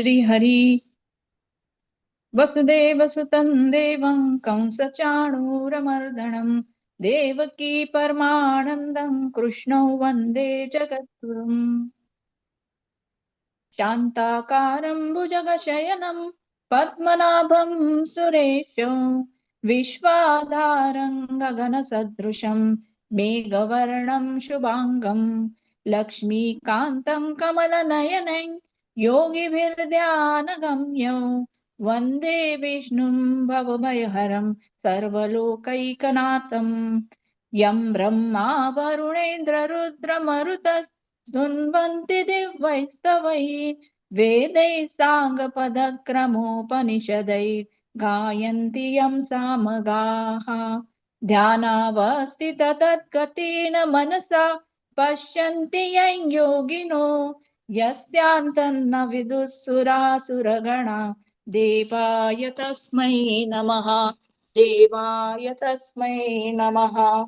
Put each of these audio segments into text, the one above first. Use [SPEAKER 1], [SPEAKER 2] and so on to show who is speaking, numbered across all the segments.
[SPEAKER 1] श्रीहरि। वसुदेवसुतं देवं कंसचाणूरमर्दनं देवकी परमानन्दं कृष्णौ वंदे जगद्गुरुम्। शान्ताकारं भुजगशयनं, पद्मनाभं सुरेशं, विश्वाधारं गगनसदृशं, मेघवर्णं शुभाङ्गं, लक्ष्मीकान्तं कमलनयनं योगिभिर्ध्यानगम्यौ वन्दे विष्णुं भवभयहरं सर्वलोकैकनाथं। यं ब्रह्मा वरुणेन्द्ररुद्रमरुतस् शृण्वन्ति दिव्यैस्तवैः वेदैः साङ्गपदक्रमोपनिषदैः गायन्ति यं सामगाः। ध्यानावस्थित तद्गतेन मनसा पश्यन्ति यं योगिनो यस्यान्तन्न विदुःसुरासुरगणा देवाय तस्मै नमः, देवाय तस्मै नमः।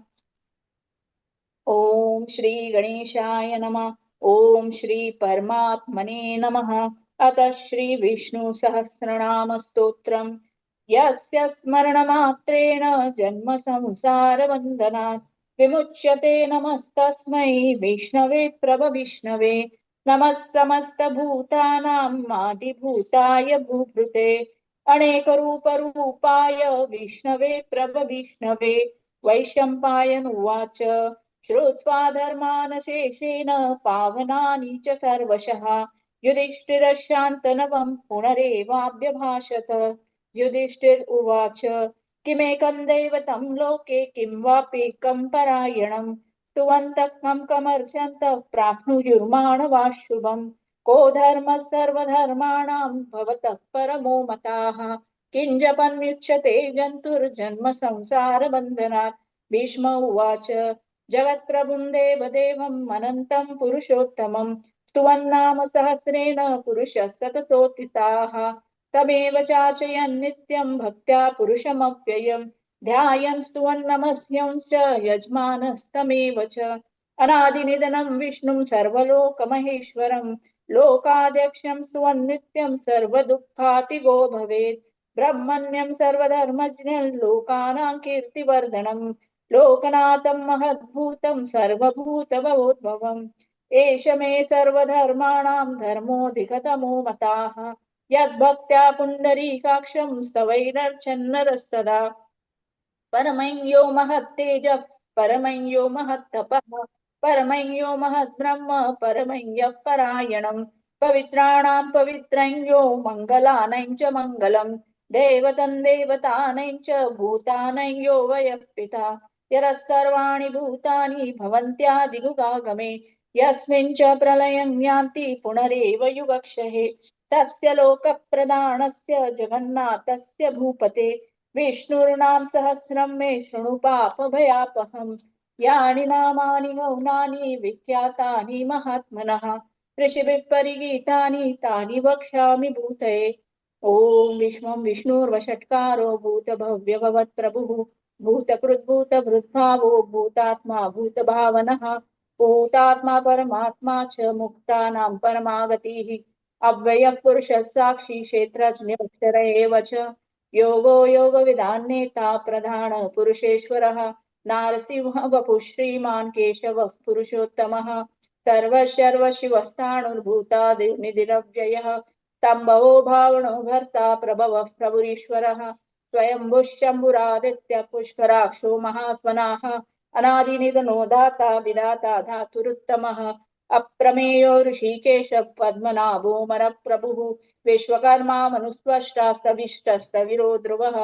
[SPEAKER 1] ॐ श्री गणेशाय नमः, ॐ श्री परमात्मने नमः। अतः श्री विष्णु सहस्रनाम स्तोत्रम्। यस्य स्मरणमात्रेण जन्म संसारबन्धनात् विमुच्यते नमस्तस्मै विष्णवे प्रभविष्णवे नमः समस्तभूतानाम् आदिभूताय भूभृते अनेकरूपरूपाय विष्णवे प्रभविष्णवे वैशम्पायनुवाच श्रुत्वा धर्मानशेषेण पावनानि च सर्वशः। युधिष्ठिरशान्तनवं पुनरेवाभ्यभाषत। युधिष्ठिर उवाच, किमेकं लोके, किं वाप्येकं परायणं स्तुवन्तः कमर्चन्तः प्राप्नुयुर्माणवा शुभम् को धर्मः सर्वधर्माणां भवतः परमो मताः। किञ्जपन्युच्यते जन्तुर्जन्म संसारबन्धनात् भीष्म उवाच, जगत्प्रभुं देवदेवम् अनन्तं पुरुषोत्तमं स्तुवन्नाम सहस्रेण पुरुषः सततोत्थिताः। तमेव चाचयन् भक्त्या पुरुषमव्ययम्। ध्यायन् स्तुवन्नमस्यं च यजमानस्तमेव च। अनादिनिधनं विष्णुं सर्वलोकमहेश्वरं, लोकाध्यक्षं स्तुवन्नित्यं सर्वदुःखातिगो भवेत्। ब्रह्मण्यं सर्वधर्मज्ञं, लोकानां कीर्तिवर्धनम् लोकनाथं महद्भूतं सर्वभूतभवोद्भवम् एष मे सर्वधर्माणां धर्मोऽधिकतमो मताः। यद्भक्त्या पुण्डरीकाक्षं स्तवैरर्चन्नरस्तदा परमञ्यो महत्तेजः परमञ्यो महत्तपः परमञ्यो महद्ब्रह्म परमञ्यः परायणम्। पवित्राणां पवित्रञ्यो मङ्गलानां च मङ्गलम्। देवतं च भूतानां यो पिता। यतः सर्वाणि भूतानि भवन्त्यादिगुगागमे यस्मिन् च प्रलयं यान्ति पुनरेव युगक्षये तस्य लोकप्रदानस्य जगन्नाथस्य भूपते। विष्णुर्नाम सहस्रम मे शृणु पापभयापहम् यानि नामानि गौणानि विख्यातानि महात्मनः। ऋषिभिः परिगीतानि तानि वक्ष्यामि भूतये। ॐ विश्वं विष्णुर्वषट्कारो भूतभव्यभवत्प्रभुः भूतकृद्भूतभृद्भावो भूतात्मा भूतभावनः। भूतात्मा परमात्मा च मुक्तानां परमागतिः। अव्ययः पुरुषः साक्षी क्षेत्रज्ञोऽक्षर एव च। योगो योगविदान्नेता प्रधान पुरुषेश्वरः। नारसिंह वपुः श्रीमान् केशवः पुरुषोत्तमः। सर्वशर्वशिवस्थाणुर्भूतादिनिधिरव्ययः स्तम्भवो भावनो भर्ता प्रभवः प्रभुरीश्वरः। स्वयंभुः शम्भुरादित्य पुष्कराक्षो महास्वनाः। अनादिनिधनो दाता विदाता धातुरुत्तमः। अप्रमेयो ऋषिकेश पद्मनाभो मरप्रभुः विश्वकर्मा मनुस्वष्टा स्तविष्टस्तविरो ध्रुवः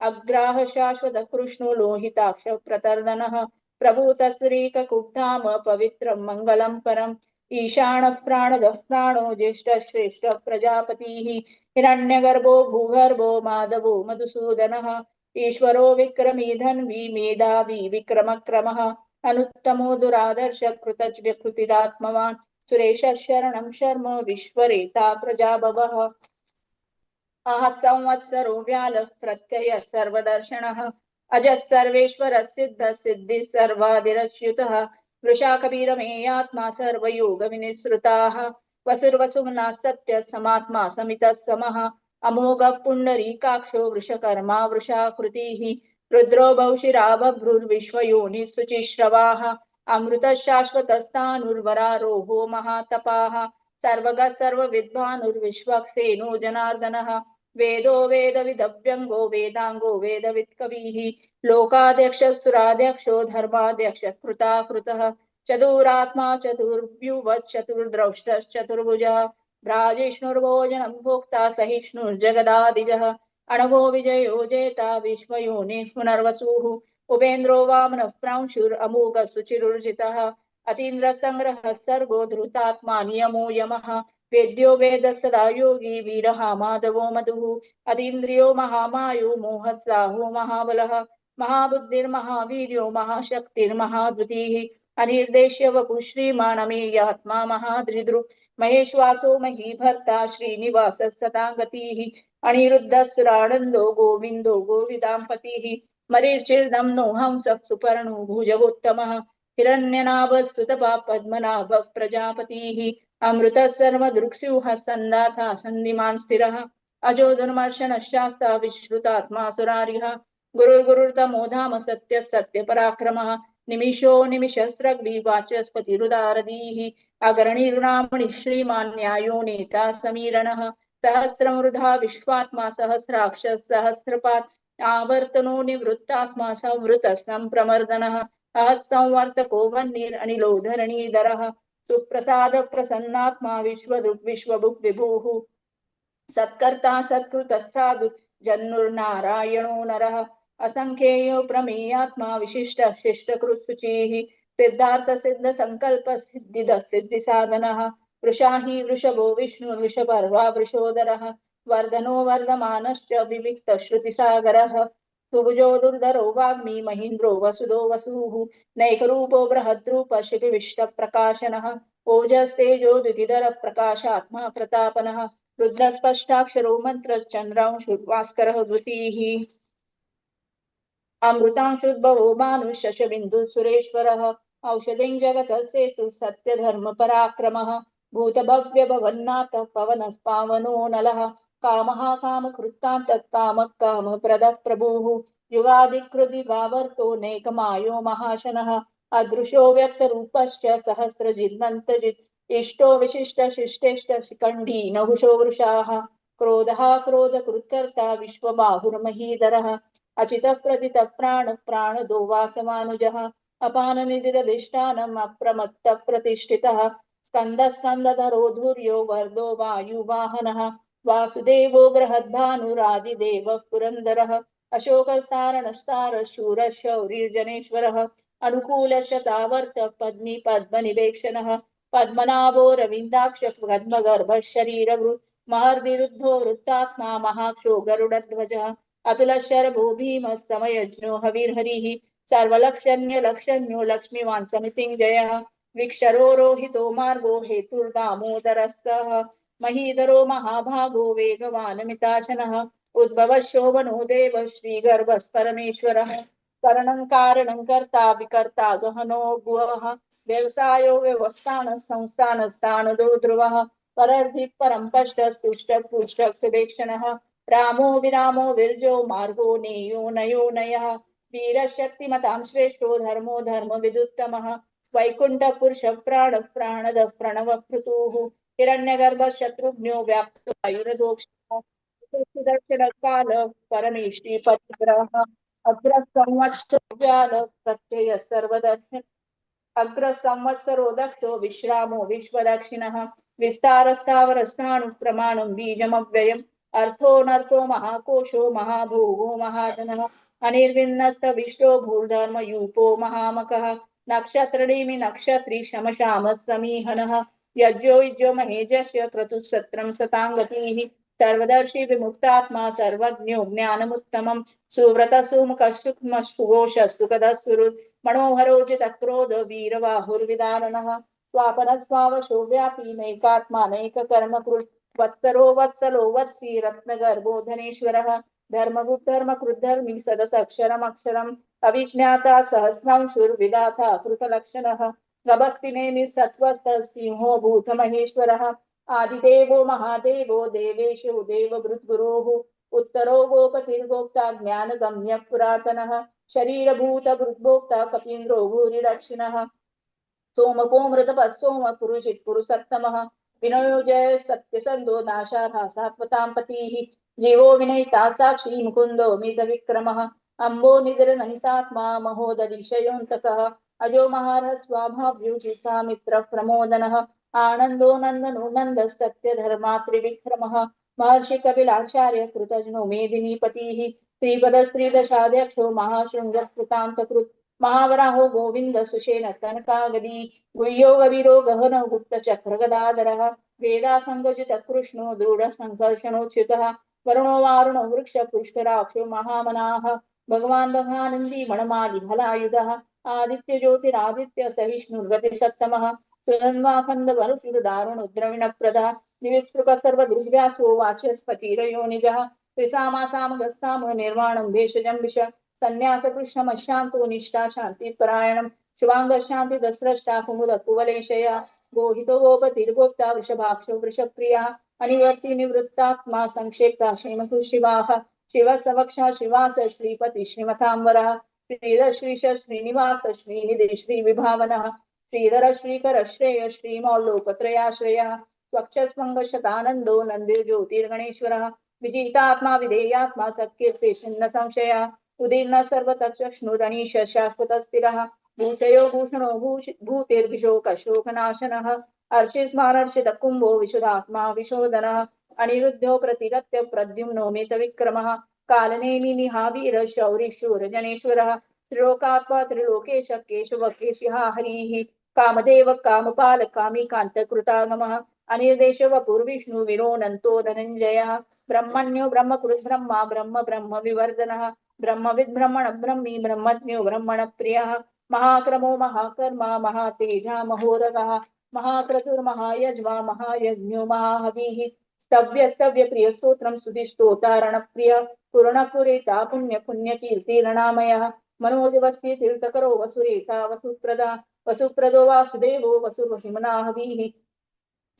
[SPEAKER 1] अग्राह शाश्वत कृष्णो लोहिताक्ष प्रतर्दनः प्रभूतश्रीककुब्धाम पवित्रं मङ्गलं परम् ईशानः प्राणदः प्राणो ज्येष्ठः श्रेष्ठः प्रजापतिः हिरण्यगर्भो भूगर्भो माधवो मधुसूदनः, ईश्वरो विक्रमी धन्वी मेधावी विक्रमक्रमः, अनुत्तमो दुरादर्श कृतज्ञकृतिरात्मवान् सुरेश शरणं शर्म विश्वरेता प्रजाभवः। आह, संवत्सरो व्यालः प्रत्ययः सर्वदर्शनः। अजः सर्वेश्वरः सिद्धः, सिद्धिः सर्वादिरच्युतः। वृषा कबीरमेयात्मा सर्वयोगविनिसृताः। वसुर्वसुमना सत्य, समात्मा समितः समः। अमोघ पुण्डरीकाक्षो वृषकर्मा वृषाकृतिः। रुद्रो बहुशिरा बभ्रुर्विश्वयोनिः शुचिश्रवाः। अमृतशाश्वतस्तानुर्वरारोहो महातपाः सर्वगः सर्वविद्वानुर्विश्वक्सेनो जनार्दनः। वेदो वेदविदव्यङ्गो वेदाङ्गो वेदवित्कविः लोकाध्यक्षस्तुराध्यक्षो धर्माध्यक्ष कृता कृतः चतुरात्मा चतुर्व्युवच्चतुर्द्रष्टश्चतुर्भुजः भ्राजिष्णुर्भोजनं भोक्ता सहिष्णुर्जगदादिजः। अणगो विजयो जेता विश्वयोनिः पुनर्वसुः। उपेन्द्रो वामनः सुचिरुर्जितः अतीन्द्रसङ्ग्रहः सर्गो धृतात्मा नियमो यमः वेद्यो वेद सदा योगी वीरः माधवो मधुः अतीन्द्रियो महामायो मोहस्साहो महाबलः महाबुद्धिर्महावीर्यो महाशक्तिर्महाद्युतिः अनिर्देश्य वपु श्रीमाणमेयात्मा महादृदृ महेश्वासो मही भर्ता श्रीनिवास सताङ्गतिः अनिरुद्धस्तुरानन्दो गोविन्दो गोविदाम्पतिः मरीर्चिर्दं नो हंसः सुपर्णो भुजगोत्तमः पद्मनाभ प्रजापतिः अमृत सर्वदृक्स्यूः सन्दाथा सन्धिमान् स्थिरः। अजो दुर्मर्शनशास्ता विश्रुतात्मा सुरारिः गुरुर्गुरुर्तमो धाम सत्य सत्य पराक्रमः निमिषो निमिषस्रग्विवाचस्पतिरुदारदीः अगरणिर्नामणि श्रीमान् न्यायो नेता समीरणः। सहस्रमृधा विश्वात्मा सहस्राक्ष सहस्रपात् आवर्तनो निवृत्तात्मा संवृत सम्प्रमर्दनः अहस्संवर्तको वह्निरनिलो धरणीधरः सुप्रसाद प्रसन्नात्मा विश्वदृक् विश्वभुक् विभुः सत्कर्ता सत्कृतस्साधु जन्नुर्नारायणो नरः। असङ्ख्येयो प्रमेयात्मा विशिष्ट शिष्टकृत्सुचिः। सिद्धार्थ सिद्ध संकल्प सिद्धिद सिद्धि साधनः वृषाहि वृषभो विष्णुर्वृषपर्वा वृषोदरः। वर्धनो वर्धमानश्च विविक्त श्रुतिसागरः। सुभुजो दुर्धरो वाग्मी महीन्द्रो वसुदो वसुः। नैकरूपो बृहद्रूप शिपिविष्ट प्रकाशनः ओजस्तेजो द्वितिधर प्रकाशात्मा प्रतापनः। रुद्रस्पष्टाक्षरो मन्त्रश्चन्द्रांशुर्भास्करः द्वितीः। अमृतांशुद्भवो मानुषशबिन्दु सुरेश्वरः। औषधिं जगतः सेतु सत्यधर्म पराक्रमः भूतभव्य भवन्नाथ पवनः पावनो नलः। कामः कामकृत्तान्तः कामः कामप्रदः प्रभुः युगादिकृदिगावर्तो नैकमायो महाशनः। अदृशो व्यक्तरूपश्च सहस्रजिन्नन्तजित् इष्टो विशिष्ट शिष्टेष्ट शिखण्डी नहुषो वृषाः। क्रोधः क्रोधकृत्कर्ता विश्वबाहुर्महीधरः। अचितः प्रतितः प्राण प्राणदो वासमानुजः अपाननिधिरधिष्ठानम् अप्रमत्तः प्रतिष्ठितः स्कन्दस्कन्दधरो धुर्यो वर्धो वायुवाहनः। वासुदेवो बृहद्भानुरादिदेवः पुरन्दरः अशोकस्तारणस्तार शूरशौरिर्जनेश्वरः अनुकूलशतावर्त पद्मी पद्मनिवेक्षणः पद्मनाभो रविन्दाक्ष पद्मगर्भः शरीरभृत् महर्दिरुद्धो वृत्तात्मा महाक्षो गरुडध्वजः अतुलशरभो भीमस्तमयज्ञो हविर्हरिः सर्वलक्षण्यलक्षण्यो लक्ष्मीवान् समितिञ्जयः विक्षरो रोहितो मार्गो हेतुर्दामोदरः महीधरो महाभागो वेगवान् मिताशनः उद्भवः शोभनो देव श्रीगर्भः परमेश्वरः करणं कारणं कर्ता विकर्ता गहनो गुहः। व्यवसायो व्यवस्थान संस्थानस्थानदो ध्रुवः। परर्धि परं पष्टस्तुष्ट पुष्ट सुवेक्षणः रामो विरामो विर्जो मार्गो नेयो नयो नयः। वीरशक्तिमतां श्रेष्ठो धर्मो धर्म विदुत्तमः वैकुण्ठ पुरुष प्राण प्राणद प्रणव हिरण्यगर्भ शत्रुघ्नो व्याप्तो आयुरदोक्षः सुदर्शन काल परमेष्टि परिग्रह अग्र संवत्सव्याल प्रत्यय सर्वदर्शन अग्र संवत्सरो दक्षो विश्रामो विश्वदक्षिणः। विस्तारस्तावरस्थाणु प्रमाणं बीजमव्ययम् अर्थोऽनर्थो महाकोशो महाभोगो महाजनः। अनिर्विन्नस्तविष्टो भूर्धर्मयूपो महामकः। नक्षत्रणीमि नक्षत्री शमशामः समीहनः यज्ञो युज्यो महेजस्य क्रतुसत्रं सताङ्गतिः सर्वदर्शी विमुक्तात्मा सर्वज्ञो ज्ञानमुत्तमं सुव्रतः सुमुखः सुघोषस्तुकदः सुहृत्। मनोहरोजितक्रोध वीरबाहुर्विदारणः स्वापनस्वावशो व्यापी नैकात्मा नैककर्मकृत् वत्सरो वत्सलो वत्सी रत्नगर्भो धनेश्वरः धर्मगुद्धर्मकृद्धर्मि सदसक्षरमक्षरम्। अविज्ञाता सहस्रांशुर्विदाता कृतलक्षणः। गभक्तिनेमि सत्त्वस्तः सिंहो भूतमहेश्वरः। आदिदेवो महादेवो देवेषु देवभृद्गुरुः। उत्तरो गोपतिर्गोक्ता ज्ञानगम्य पुरातनः। शरीरभूतभृद्भोक्ता कपीन्द्रो भूरिदक्षिणः। सोमपो मृतपः सोम पुरुषित् पुरुषत्तमः। विनयो जय सत्यसन्धो नाशाः सात्वतां पतिः जीवो विनयिता साक्षी मुकुन्दो मितविक्रमः। अम्बो निजरनहितात्मा महोदधिशयोऽन्तकः अजो महारः स्वाभाव्युषिता मित्रः प्रमोदनः, आनन्दो नन्दनो नन्दः सत्यधर्मात्रिविक्रमः महर्षि कपिलाचार्य कृतजनो मेदिनीपतिः श्रीपदश्रीदशाध्यक्षो महाशृङ्गकृतान्तकृत्, महावराहो गोविन्द सुषेण कनकागदी गुह्यो गवीरो गहनो गुप्तचक्रगदाधरः वेदासङ्गजित कृष्णो दृढसङ्कर्षणोच्युतः, वरुणो वारुणो वृक्ष पुष्कराक्षो महामनाः, भगवान् बघानन्दी मणमालि फलायुधः आदित्य ज्योतिरादित्य सहिष्णुर्गति सत्तमः द्रविणप्रदा निविस्तृप सर्वदुर्व्यासो वाचस्पतिरयो निजः त्रिसामासामगस्साम निर्वाणं भेषजं विष संन्यास कृष्णमशान्तो निष्ठा शान्तिपरायणं शिवाङ्ग शान्ति दस्रष्टा कुमुद कुवलेशया गोहितो गोपतिर्गोप्ता वृषभाक्षो वृषप्रिया अनिवर्ति निवृत्तात्मा संक्षेप्ता श्रीमतुशिवाः शिव सवक्षा शिवास श्रीपति श्रीमतांबरः श्रीधर श्रीश श्रीनिवास श्रीनिधि श्रीविभावनः श्रीधर श्रीकर श्रेय श्रीमौलोकत्रयाश्रयः स्वक्षस्मङ्गशतानन्दो नन्दिर्ज्योतिर्गणेश्वरः, विजितात्मा विधेयात्मा सत्कीर्ति छिन्न संशयः उदीर्न सर्वतक्षक्ष्णुरनीश शाश्वतस्थिरः भूषयो भूषणो भूष भूतिर्भिशोकशोकनाशनः अर्चिस्मारर्चित कुम्भो विशुदात्मा विशोदनः, अनिरुद्धो प्रतिगत्य प्रद्युम्नो मितविक्रमः कालनेमि निहावीर शौरि शूरजनेश्वरः त्रिलोकात्मा त्रिलोकेश केशव केशिहा हरिः, कामदेव कामपाल कामिकान्तकृतागमः अनिर्देश वपुर्विष्णु विरोनन्तो धनञ्जयः, ब्रह्मण्यो ब्रह्मकृत् ब्रह्मा ब्रह्म ब्रह्म विवर्धनः ब्रह्मविद् ब्रह्मण ब्रह्मी ब्रह्मज्ञो ब्रह्मण प्रियः महाक्रमो महाकर्मा महातेजा महोरगः महाक्रतुर्महायज्वा महायज्ञो महाहविः स्तव्य स्तव्य प्रिय स्तोत्रम स्तुति स्तोतारण प्रिय पूर्ण पुरेता पुण्य पुण्य कीर्तिरणामयः मनोजवस्ति, तीर्थकरो वसुरेता वसुप्रदा, वसुप्रदो, वासुदेवो वसुर्वहिमनाहवीः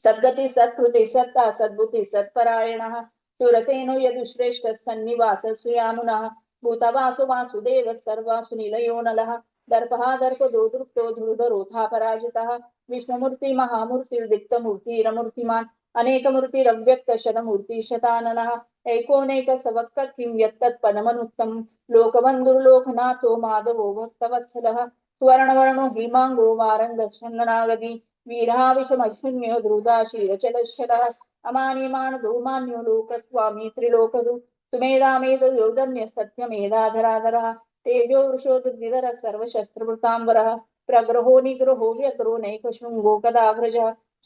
[SPEAKER 1] सद्गति, सत्कृति, सत्ता, सद्बुद्धि, सत्परायणः शूरसेनो यदुश्रेष्ठ, सन्निवास, सुयामुनः, भूतवासु, वासुदेव, सर्वासु निलयो नलः दर्पः दर्पदो, दृप्तो धुरुधरोथा विष्णुमूर्ति महामूर्तिर्दीप्तमूर्तिरमूर्तिमान् अनेकमूर्तिरव्यक्त शतमूर्ति शताननः एकैकोनेक सवक्सखिं यत्तत्पदमनुत्तम लोकबन्धुर्लोकनाथो माधवो भक्तवत्सलः सुवर्णवर्णो भीमाङ्गो वारङ्गच्छन्दनागदी वीराविषमशून्यो द्रुदाशीरचलशलः अमानिमान् धूमान्यो लोकस्वामी त्रिलोकदु। सुमेधामेधयोधन्य सत्यमेधाधराधरः तेजो वृषो दुर्निधरः सर्वशस्त्रवृताम्बरः। प्रग्रहो निग्रहो व्यग्रो नैकशृङ्गो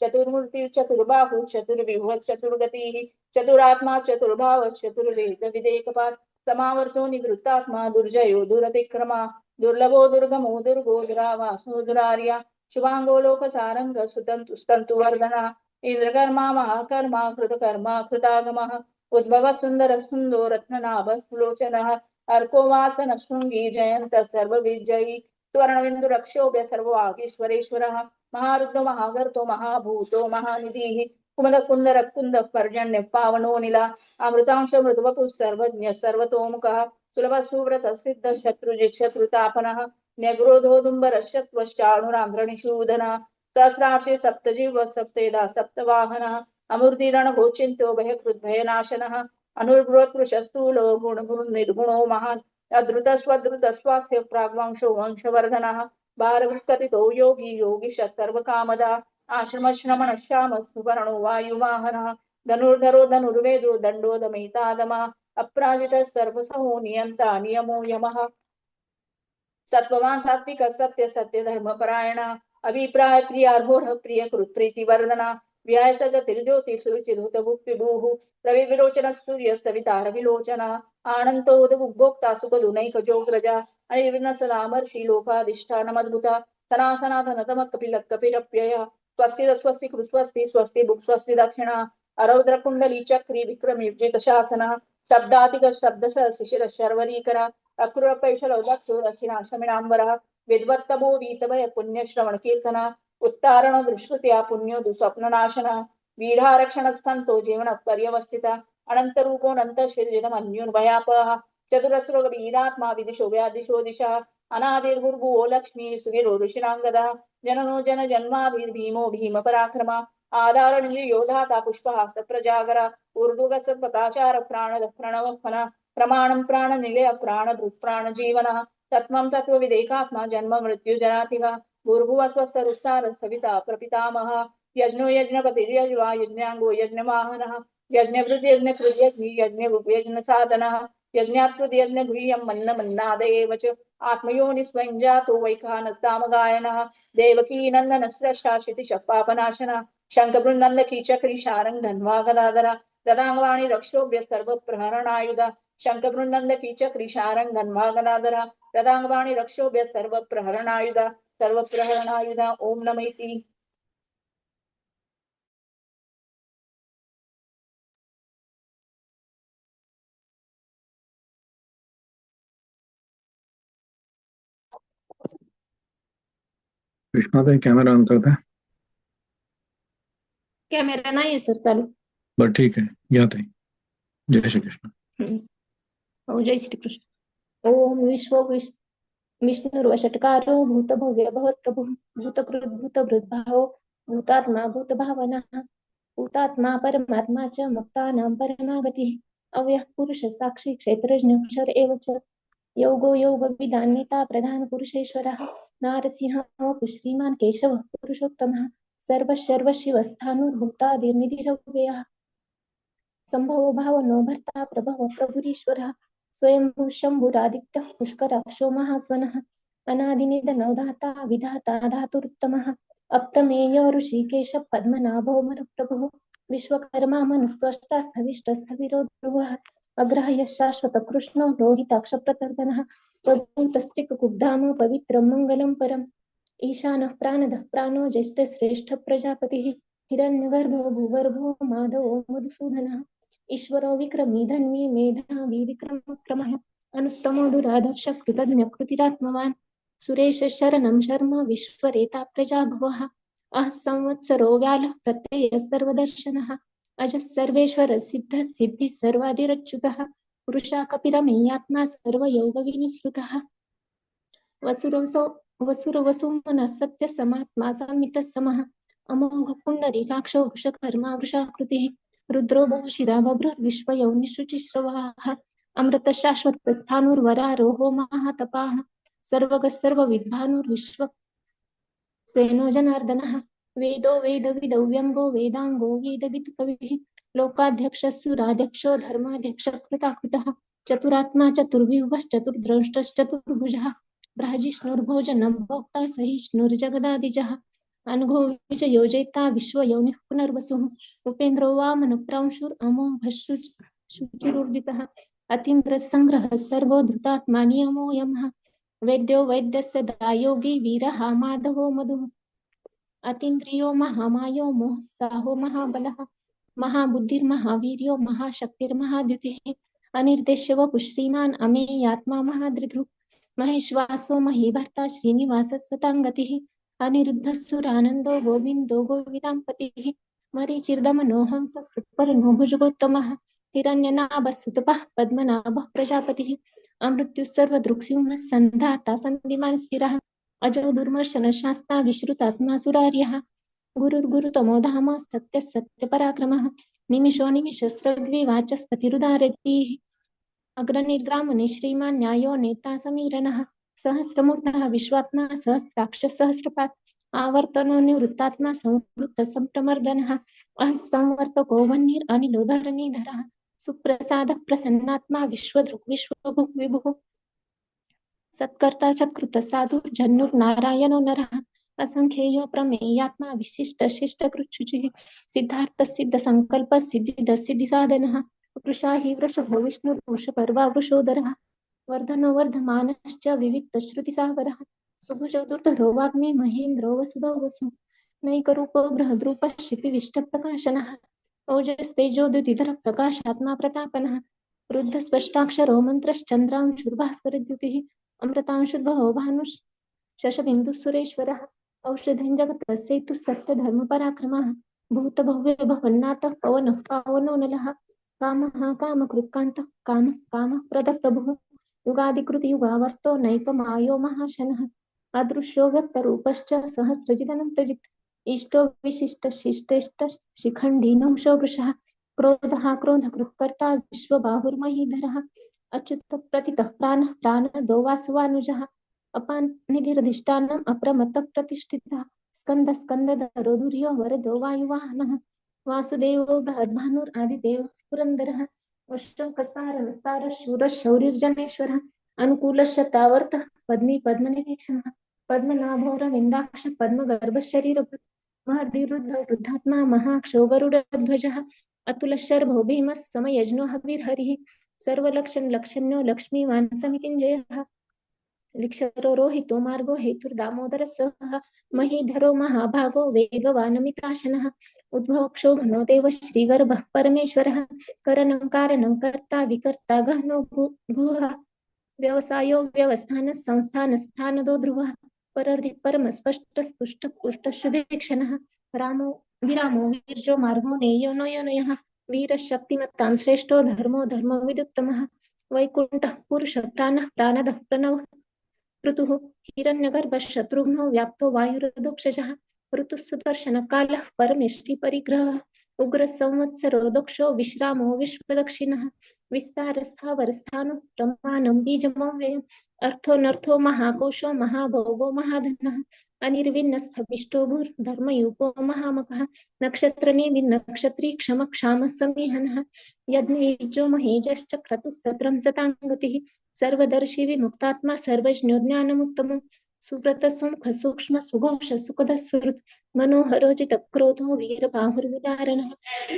[SPEAKER 1] गदाग्रजः चतुर्मूर्तिर्चतुर्बाहु चतुर्विभुः चतुर्गतिः चतुरात्मा चतुर्भाव चतुर्वेद विदेकपात् समावर्तो निवृत्तात्मा दुर्जयो दुरतिक्रमा दुर्लभो दुर्गमो दुर्गो दुरावासो दुरार्या शुभाङ्गो लोकसारङ्ग सुतं तुस्तन्तु वर्धनः इन्द्रकर्मा महाकर्मा कृतकर्मा कृतागमः उद्भव सुंदर सुन्दो रत्ननाभ सुलोचनः अर्को वासन शृङ्गी जयन्त सर्वविजयी स्वर्णबिन्दुरक्षोभ्य सर्ववागीश्वरेश्वरः महारुद्ध महागर्तो महाभूतो, महानिधिः कुमद कुन्दर कुन्द पर्जन्य पावनो निला अमृतांश मृदवपु सर्वज्ञ, सर्वतोमुखः सुलभ सुव्रत सिद्ध शत्रुजित् शत्रुतापनः न्यग्रोधोदुम्बर शत्वश्चाणुराम्रणिशूदनः सहस्रांशे सप्तजीव सप्तेदा सप्तवाहनः अमूर्तिरण घोचिन्तो भयकृद्भयनाशनः अनुर्भृतृशस्तूलो गुणगुण निर्गुणो स्वधृत स्वास्थ्य प्राग्वंशो वंशवर्धनः भारवृत्कथितो योगी योगिश सर्वकामदा आश्रमश्रमण श्याम सुवर्णो वायुवाहनः। धनुर्धरो धनुर्वेदो दण्डो दमयितादमः अप्राजित सर्वसहो नियन्ता नियमो यमः। सत्ववान सात्विक सत्य सत्य धर्म परायणा अभिप्राय प्रिय कृत प्रीति वर्धना व्याय सदतिर्ज्योति सुरुचिरुत विभुः रवि विलोचन सूर्य सवितार विलोचना आनंदोद उपभोक्ता सुखदुनैक जोग्रजा अनिर्विघ्न सदामर्षि लोकाधिष्ठानमद्भुता सनासनाथन तम कपिल कपिरप्यय स्वस्ति स्वस्ति कृ स्वस्ति भुक्, स्वस्ति दक्षिणा। अरौद्र कुंडली चक्री विक्रम युजित शासना शब्दातिक शब्द शिशिर शर्वरीकरा अक्रूरपैशलो दक्षो दक्षिणाशमिनांबरः विद्वत्तमो वीतभय पुण्यश्रवण कीर्तना उत्तारण दुष्कृत्या पुण्यो दुस्वप्ननाशनः। वीरारक्षणस्थन्तो जीवनः पर्यवस्थितः अनन्तरूपोऽनन्त चतुरस्रो वीरात्मा विदिशो व्यादिशो दिशा अनादिर्भुर्भुवो लक्ष्मी सुवीरो ऋषिराङ्गदः जननो जन जन्माभिर्भीमो भीमपराक्रम आधारणीयोधाता पुष्पः सप्रजागर ऊर्ध्वगस प्रकाशार प्राणद प्रणव फन प्रमाणं प्राणनिलय प्राणभृत् प्राणजीवनः, तत्त्वं तत्त्वविदेकात्मा जन्म मृत्युजनातिः भूर्भुवस्वस्तरुस्तार सविता प्रपितामह, यज्ञो यज्ञपतिर्यज्वा यज्ञाङ्गो यज्ञवाहनः यज्ञभृत् यज्ञकृत् यज्ञि यज्ञ साधनः यज्ञात्कृत् यज्ञगृह्यं मन्न मन्नादेव च आत्मयोनि स्वयं जातो वैखानस्तामगायनः देवकी नन्दनस्रष्टा क्षितिशः पापनाशनः शङ्खबृन्दन्द कीचक्रीशारङ् धन्वा गदाधर रदाङ्गवाणि रक्षोभ्य सर्वप्रहरणायुध। शङ्खबृन्दन्द कीचक्रीशारङ् धन्वा गदाधर रदाङ्गवाणि रक्षोभ्य सर्वप्रहरणायुध। सर्वप्रहरणायुध। ॐ नमैति
[SPEAKER 2] कृष्णाताई कॅमेरा ऑन करता
[SPEAKER 3] कॅमेरा नाहीये सर चालू।
[SPEAKER 2] बरं ठीक आहे. या ताई. जय श्री कृष्ण.
[SPEAKER 3] हम्म. हो जय श्रीकृष्ण ओम विश्व विश विष्णुर्वषट्कारो भूतभव्य भवत्प्रभु भूतकृत भूतभृद्भावो भूतात्मा भूतभावना भूतात्मा परमात्मा च मुक्तानां परमागतिः। अव्यः पुरुषः साक्षी क्षेत्रज्ञ क्षर एव च। योगो योगविदान्यता प्रधान पुरुषेश्वरः। नारसिंहः श्रीमान् केशवः पुरुषोत्तमः। सर्वशर्वशिवस्थाणुर्भुक्तादिर्निधिरव्ययः सम्भवो भावनो भर्ता प्रभवः प्रभुरीश्वरः। स्वयंभू शम्भुरादित्यः पुष्कराक्षो महास्वनः अनादिनिधनो दाता विधाता धातुरुत्तमः। अप्रमेय ऋषिकेश पद्मनाभो प्रभुः विश्वकर्मा मनुस्त्वष्टास्थविष्टस्थविरो ध्रुवः अग्रह्य शाश्वत कृष्णो लोहिताक्षप्रतर्दनः प्रभूतस्त्रिकुब्धाम पवित्रं मङ्गलं परम्। ईशानः प्राणदः प्राणो ज्येष्ठश्रेष्ठ प्रजापतिः हिरण्यगर्भो भूगर्भो माधवो मधुसूदनः। ईश्वरो विक्रमी धन्वी मेधावी विक्रमक्रमः अनुत्तमो दुराधर्ष कृतज्ञ सुरेश शरणं शर्म विश्वरेता प्रजाभवः। अः संवत्सरो व्यालः प्रत्ययः सर्वदर्शनः। अजः सर्वेश्वर सिद्ध सिद्धिः सर्वादिरच्युतः, पुरुषा कपिरमेयात्मा सर्वयोगविनिसृतः। वसुरवसो वसुरवसुमनः सत्यसमात्मा समितः समः अमोघ पुण्डरीकाक्षो वृषकर्मा वृषाकृतिः। रुद्रो बहुशिरा बभ्रुर्विश्वयौनिशुचिश्रवाः अमृत शाश्वत प्रस्थानुर्वरारोहो महातपाः। सर्वगः सर्वविद्भानुर्विश्व सेनो जनार्दनः वेदो वेदविदौ व्यङ्गो वेदाङ्गो वेदवित् कविः लोकाध्यक्षः धर्माध्यक्षकृताकृतः चतुरात्मा चतुर्विवश्चतुर्द्रष्टश्चतुर्भुजः ब्रहजिष्णुर्भोजनं भोक्ता सहिष्णुर्जगदादिजः अनघो विजयोजयिता विश्वयोनिः पुनर्वसुः उपेन्द्रो वामनप्रांशुरमो शुचिरुर्दितः अतीन्द्रसङ्ग्रहः सर्वो धृतात्मा नियमो यमः वैद्यो वैद्यस्य दायोगी वीरः माधवो मधुः अतीन्द्रियो महामायो मोहसाहो महाबलः, महाबुद्धिर्महावीर्यो महाशक्तिर्महाद्युतिः अनिर्देश्य वपु श्रीमान् अमेयात्मा महादृधृ महेश्वासो महीभर्ता श्रीनिवासः सताङ्गतिः अनिरुद्धसुरानन्दो गोविन्दो गोविदाम्पतिः, मरीचिर्दमनोहंसः सुपर्णो भुजगोत्तमः हिरण्यनाभसुतपः पद्मनाभः प्रजापतिः अमृत्युः सर्वदृक्सिंहः सन्धाता सन्धिमान् स्थिरः अजो दुर्मर्शन शास्ता गुरुर्गुरुतमो धाम सत्यः सत्यपराक्रमः निमिषो निमिषस्रग्वी वाचस्पतिरुदारतीः अग्रनिर्ग्रामने श्रीमान् न्यायो नेता समीरणः सहस्रमूर्धः विश्वात्मा सहस्राक्ष सहस्रपात्। आवर्तनो निवृत्तात्मा संवृत्त संप्रमर्दनः। संवर्तको वह्निर् अनिलोधरणीधरः सुप्रसादः प्रसन्नात्मा विश्वदृक् विश्वभुक् विभुः। सत्कर्ता, सत्कृत, साधु जन्नुर्नारायणो नरः असंख्येय प्रमेयात्मा विशिष्ट, शिष्ट, कृच्छुचिः, सिद्धार्थ, सिद्ध, संकल्प, सिद्धिद सिद्धि साधनः वृषा हि वृषभो विष्णुर्वृषपर्वा वृषोदरः, वर्धनो विविक्त, श्रुतिसागरः, सुभुजो, दुर्धरो, वाग्मी, महेन्द्रो, वसुधो, वसु, नैकरूपो, बृहद्रूपः शिपिविष्टप्रकाशनः ओजस्तेजोद्युतिधर प्रकाशात्मा, प्रतापनः रुद्धस्पष्टाक्षरो मन्त्रश्चन्द्रांशुर्भास्करद्युतिः अमृतांशुद्भवो भानुः सुरेश्वरः औषधिं जगतः सेतुः सत्यधर्मपराक्रमः भूतभव्य भवन्नाथः पवनः, पावनो नलः, कामः, कामकृत्कान्तः, कामः कामः प्रदः प्रभुः युगादिकृति युगावर्तो नैकमायो महाशनः, अदृश्यो व्यक्तरूपश्च सहस्रजिदनन्तजित् इष्टो विशिष्टशिष्टेष्ट शिखण्डी नंशो वृषः, क्रोधः, क्रोधकृत्कर्ता विश्वबाहुर्महीधरः अच्युत प्रतितः प्राणः प्राणदो वासवानुजः। अपानिधिरधिष्ठानम् अप्रमत्तः प्रतिष्ठितः। स्कन्द स्कन्दधरो धुर्यो वरदो वायुवाहनः। वासुदेवो बृहद्भानुरादिदेवः पुरन्दरः। वृषकसारनस्तारः शूरः शौरिर्जनेश्वरः अनुकूलशतावर्तः पद्मी पद्मनिरीक्षणः। पद्मनाभोरविन्दाक्ष पद्मगर्भशरीरभृत्। महर्दिरुद्धो वृद्धात्मा महाक्षो गरुडध्वजः अतुलशर्भो सर्वलक्षण लक्षण्यो लक्ष्मीवान् समितिञ्जयः लिक्षरो रोहितो मार्गो हेतुर्दामोदर सह। महीधरो महाभागो वेगवानमिताशनः। उद्भवक्षो घनो देव श्रीगर्भः परमेश्वरः। करणं कारणं कर्ता विकर्ता गहनो गुहः। व्यवसायो व्यवस्थान संस्थान स्थानदो ध्रुवः। परर्धि परम स्पष्ट स्तुष्ट पुष्ट शुभेक्षणः रामो विरामो वीर्यो मार्गो नेयो नयनयः वीरशक्तिमत्तां श्रेष्ठो धर्मो धर्म धर्मविदुत्तमः। वैकुंठ पुरुष, प्राण, प्राणदः, प्रणव। ऋतु हिरण्यगर्भः शत्रुघ्नो व्याप्तो वायुरदोक्षजः काल सुदर्शनकालः परमेष्टिपरिग्रहः उग्रसंवत्सरो दक्षो विश्रामो विश्वदक्षिणः। विस्तारस्थावरस्थानो प्रमाणं बीजमव्ययम् अर्थोऽनर्थो महाकोशो महाभोगो महाधनः। अनिर्विन्नस्थविष्टो भूर्धर्मयूपो महामकः। नक्षत्रनिर्विन्नक्षत्री क्षम क्षामः समीहनः यज्ञेजो महेजश्च क्रतुः सत्रं सताङ्गतिः। सर्वदर्शी विमुक्तात्मा सर्वज्ञो ज्ञानमुत्तमम् सुव्रत सुमुख सूक्ष्म सुघोष सुखद सुहृत्। मनोहरोजित क्रोधो वीरबाहुर्विदारणः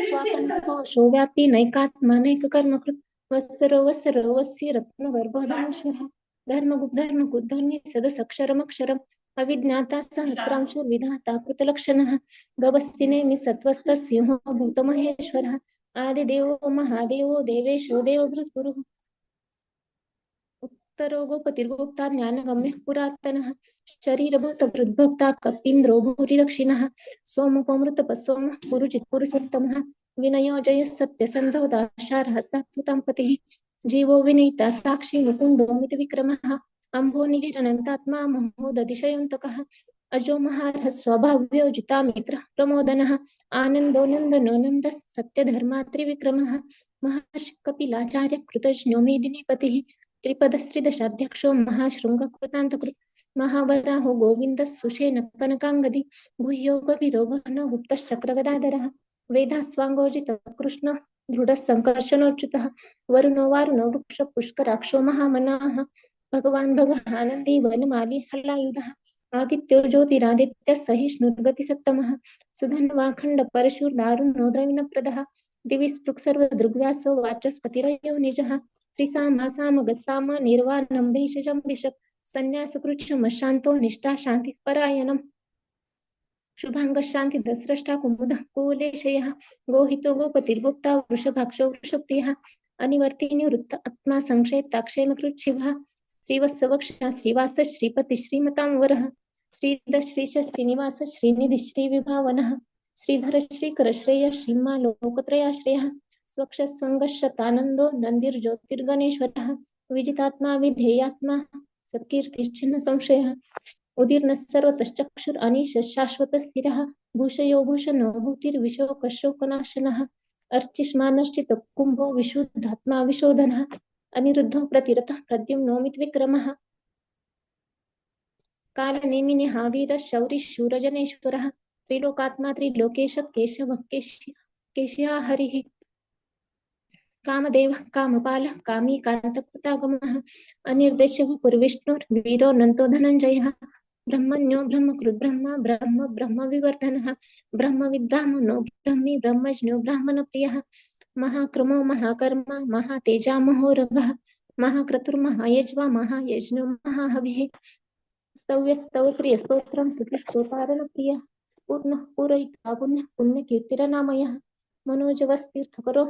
[SPEAKER 3] स्वापनकोशो व्यापी नैकात्मा नैककर्मकृत् वत्सरो वत्सरो वस्य रत्नगर्भोधनेश्वरः धर्मगुद्धर्मगुद्धर्मि सदसक्षरमक्षरम् अविज्ञाता सहस्रांशुर्विधाता कृतलक्षणः। गवस्तिनेमि सत्त्वस्तसिंहो भूतमहेश्वरः। आदिदेवो महादेवो देवेशो गोपतिर्गोप्ता ज्ञानगम्यः पुरातनः शरीरभूतभृद्भोक्ता कपीन्द्रो भूरिदक्षिणः सोमोपमृतपः सोमः पुरुचित् पुरुषोत्तमः विनयो जयः सत्यसन्धो दाशारः सात्वतां पतिः जीवो विनीता साक्षी मुकुन्दो मितविक्रमः अम्भो निहिरनन्तात्मा महोदतिशयोऽन्तकः अजो महारः स्वभाव्यो जितामित्रः प्रमोदनः। आनन्दो नन्दनो नन्दः सत्यधर्मा त्रिविक्रमः महर्षि कपिलाचार्य कृतज्ञो मेदिनीपतिः। त्रिपदस्त्रिदशाध्यक्षो महाशृङ्गकृतान्तकृत् महावराहो गोविन्दः सुषेण कनकाङ्गदी गुह्यो गभीरो गहनो गुप्तश्चक्रगदाधरः वेदास्वाङ्गोजित कृष्ण दृढः सङ्कर्षणोच्युतः वरुणो वारुणो वृक्ष पुष्कराक्षो महामनाः भगवान् भगः आनन्दी वनमाली हलायुधः आदित्यो ज्योतिरादित्यः सहिष्णुर्गतिसत्तमः सुधन्वाखण्ड परशुर्दारुणो द्रविणप्रदः दिवि स्पृक् सर्वदृग्व्यासो वाचस्पतिरयो निजः त्रिसामा सामगसाम निर्वाणं भेषजं भिषक् सन्न्यासकृच्छमशान्तो निष्ठा शान्तिः परायणम् शुभाङ्गः दस्रष्टा कुमुदः कुलेशयः। गोहितो गोपतिर्गुप्ता वृषभाक्षो वृषप्रियः। अनिवर्ति निवृत्त आत्मा संक्षेप्ताक्षेमकृच्छिवः श्रीवत्सवक्षा श्रीवास श्रीपति श्रीमतां वरः श्रीध श्रीश श्रीनिवास श्रीनिधि श्रीविभावनः। श्रीधर श्रीकर श्रेय श्रीमा लोकत्रयाश्रयः। स्वक्षस्वङ्गशतानन्दो नन्दिर्ज्योतिर्गणेश्वरः, विजितात्मा, विधेयात्मा सत्कीर्तिश्चिन्न संशयः उदीर्णः सर्वतश्चक्षुर् अनीश शाश्वतस्थिरः भूषयो भूषणो भूतिर्विशोकशोकनाशनः अर्चिष्मानश्चित कुम्भो विशुद्धात्मा विशोधनः, अनिरुद्धो प्रतिरतः प्रद्युम्नोमित विक्रमः कालनेमिनि हावीरः, शौरिः, शूरजनेश्वरः, त्रिलोकात्मा, त्रिलोकेश, केशवः, केश्या हरिः कामदेवः, कामपालः कामी कान्तकृतागमः अनिर्देश्यः पुरविष्णुर्वीरो नन्तो धनञ्जयः ब्रह्मण्यो ब्रह्मकृत् ब्रह्म ब्रह्म ब्रह्मविवर्धनः ब्रह्मविद्ब्राह्मणो ब्रह्मी, ब्रह्मज्ञो ब्राह्मणप्रियः, महाक्रमो महाकर्मा, महातेजा महोरभः, महाक्रतुर्महायज्वा, महायज्ञो महाहविः स्तव्यस्तवप्रियस्तोत्रं स्तुतिस्तोतारणप्रियः पूर्णः पूरयित्वा पुण्यः पुण्यकीर्तिरनामयः, मनोजवस्तीर्थकरो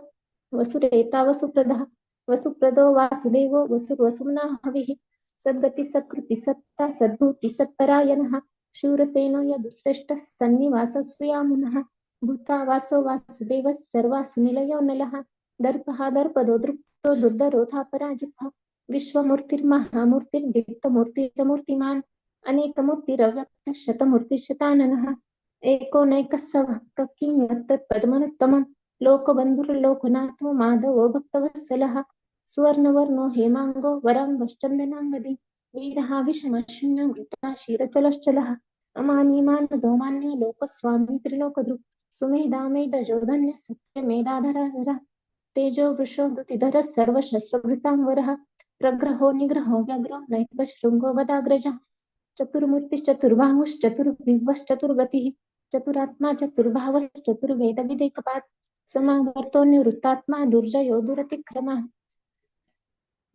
[SPEAKER 3] वसुरेता वसुप्रदः, वसुप्रदो वासुदेवो वसुर्वसुम्ना हविः। सद्गति सत्कृति सत्ता सद्भूति सत्परायणः, शूरसेनो यदुश्रेष्ठः सन्निवासः सुयामुनः भूता वासो वासुदेवः सर्वासु निलयो नलः। दर्पः दर्पदो दृप्तो दुर्धरोधा पराजितः विश्वमूर्तिर्महामूर्तिर्दीप्तमूर्तिरमूर्तिमान् अनेकमूर्तिरव्यक्तः शतमूर्तिशताननः। एको नैकः स भक्तः किं यत्तत्पदमनुत्तमं लोकबन्धुर्लोकनाथो माधवो भक्तवत्सलः सुवर्णवर्णो, हेमाङ्गो, वराङ्गश्चन्दनाङ्गदी वीरः विषमशून्यो घृता, क्षीरचलश्चलः अमानी मानदो मान्यो लोकस्वामी त्रिलोकदृक् सुमेधा मेधजो धन्यः सत्यमेधाधरधरः तेजो, वृषो, दुतिधरः, सर्वशस्त्रभृताङ्वरः, प्रग्रहो, निग्रहो व्यग्रो नैकशृङ्गो गदाग्रजः चतुर्मूर्तिश्चतुर्बाहुश्चतुर्विभश्चतुर्गतिः चतुरात्मा चतुर्भावश्चतुर्वेदविदेकपात् समावर्तो निवृत्तात्मा दुर्जयो दुरतिक्रमः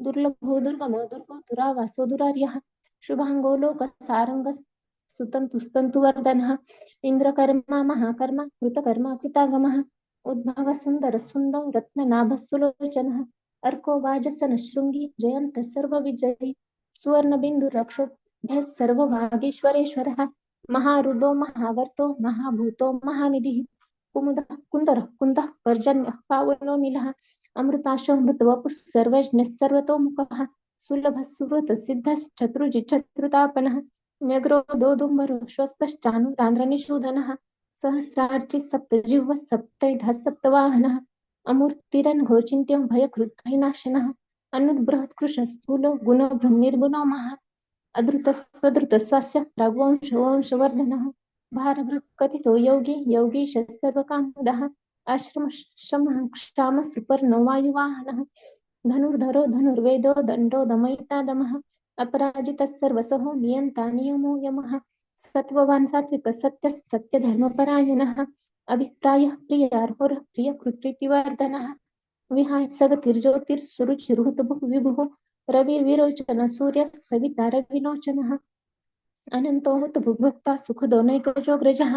[SPEAKER 3] दुर्लभो दुर्गमो दुर्गो दुरावासो दुरार्यः शुभाङ्गो लोकसारङ्गः सुतन्तुस्तन्तुवर्धनः इन्द्रकर्मा महाकर्मा कृतकर्मा कृतागमः उद्भव सुन्दर सुन्दो रत्ननाभः सुलोचनः अर्को वाजसन शृङ्गी जयन्तः सर्वविजयी सुवर्णबिन्दुरक्षोभ्यः सर्वभागीश्वरेश्वरः महारुदो महावर्तो महाभूतो महानिधिः कुमुदः कुन्दरः कुन्दः पर्जन्यः पावनो नीलः अमृताशोऽमृतवपुः सर्वज्ञः सर्वतोमुखः सुलभः सुहृतः सिद्धः शत्रुजिच्छत्रुतापनः न्यग्रोदोदुम्बरो श्वस्तश्चानुरान्ध्रनिषूदनः सहस्रार्चिः सप्तजिह्वः सप्तैधः सप्तवाहनः अमूर्तिरन्घोचिन्त्यो भयकृद्भयनाशनः अनुबृहत्कृशः स्थूलो गुणभ्रमनिर्गुणो महा अधृतस्वधृतस्वास्य प्राग्वंशवंशवर्धनः भारभृत्कथितो योगी, योगीशः सर्वकामुदः आश्रमः क्षामः सुपर्णो वायुवाहनः धनुर्धरो, धनुर्वेदो, दण्डो, दमयितादमः, अपराजितः सर्वसहो, नियन्ता, नियमो, यमः, सत्त्ववान् सात्विकः सत्यः, सत्यधर्मपरायणः, अभिप्रायः प्रियार्होरः प्रियकृत्रितिवर्धनः विहाय सगतिर्ज्योतिर्सुरुचिरुहतुः विभुः, रविर्विरोचन, सूर्यः, सविता, रविलोचनः अनन्तो हुतभुग्भक्ता सुखदो नैकजोग्रजः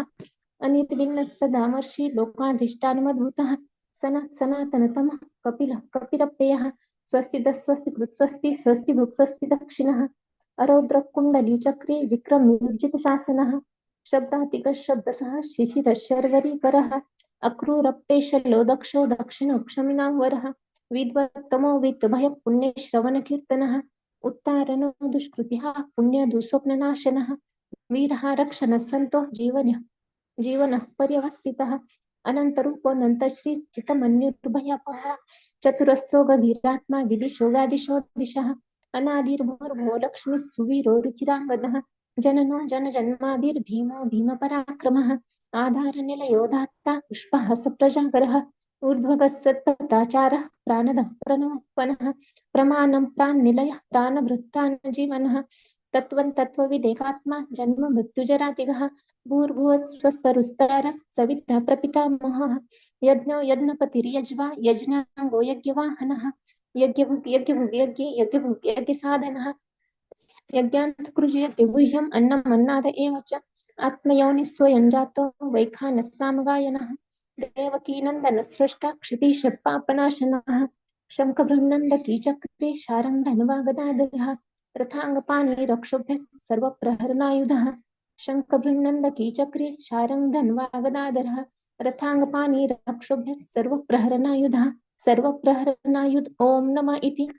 [SPEAKER 3] अनिर्विण्णः सदामर्षि लोकाधिष्ठानमद्भुतः। सनत् सनातनतमः कपिलः कपिलप्रियः। स्वस्ति स्वस्ति कृत् स्वस्ति स्वस्ति भुक् स्वस्ति दक्षिणः। अरौद्रः कुण्डलीचक्रे विक्रमनिर्जितशासनः। शब्दातिकः शब्दसः शिशिरः शर्वरीकरः अक्रूरप्रेशलो दक्षो दक्षिणो क्षमिनां वरः। विद्वत्तमो वित्तभयः पुण्यश्रवणकीर्तनः उत्तारणो दुष्कृतिः पुण्यदुःस्वप्ननाशनः वीरः रक्षणः सन्तो जीवनः जीवनः पर्यवस्थितः अनन्तरूपोऽनन्तश्रीचितमन्युर्भयपः चतुरस्रो गभीरात्मा विदिशो व्यादिशो दिशः अनादिर्भूर्भो लक्ष्मीः सुवीरो रुचिराङ्गदः जननो जनजन्माभिर्भीमो भीमपराक्रमः आधारनिलयो धात्ता पुष्पः ऊर्ध्वगः सत्तताचारः प्राणदः प्रणवपनः प्रमाणं प्राणनिलयः प्राणभृत्प्राणजीवनः तत्त्वं तत्त्वविदेकात्मा जन्म मृत्युजरातिगः भूर्भुवः स्वस्तरुस्तारः सविता प्रपितामहः यज्ञो यज्ञपतिर्यज्वा यज्ञवाहनः, यज्ञे यज्ञभुग् यज्ञसाधनः यज्ञान्तकृषि यज्ञगुह्यम्, अन्नम् अन्नाद एव च आत्मयोनिः स्वयं सामगायनः देवकीनन्दनसृष्टा क्षितीशपापनाशनः शङ्खबृह्नन्दकीचक्रे शारङ्गधनुवागदाधरः रथाङ्गपाणि रक्षोभ्यः सर्वप्रहरणायुधः शङ्खबृह्नन्दकीचक्रे शारङ्गधन्वागदाधरः रथाङ्गपाणि रक्षोभ्यः सर्वप्रहरणायुधः, सर्वप्रहरणायुध ॐ नम इति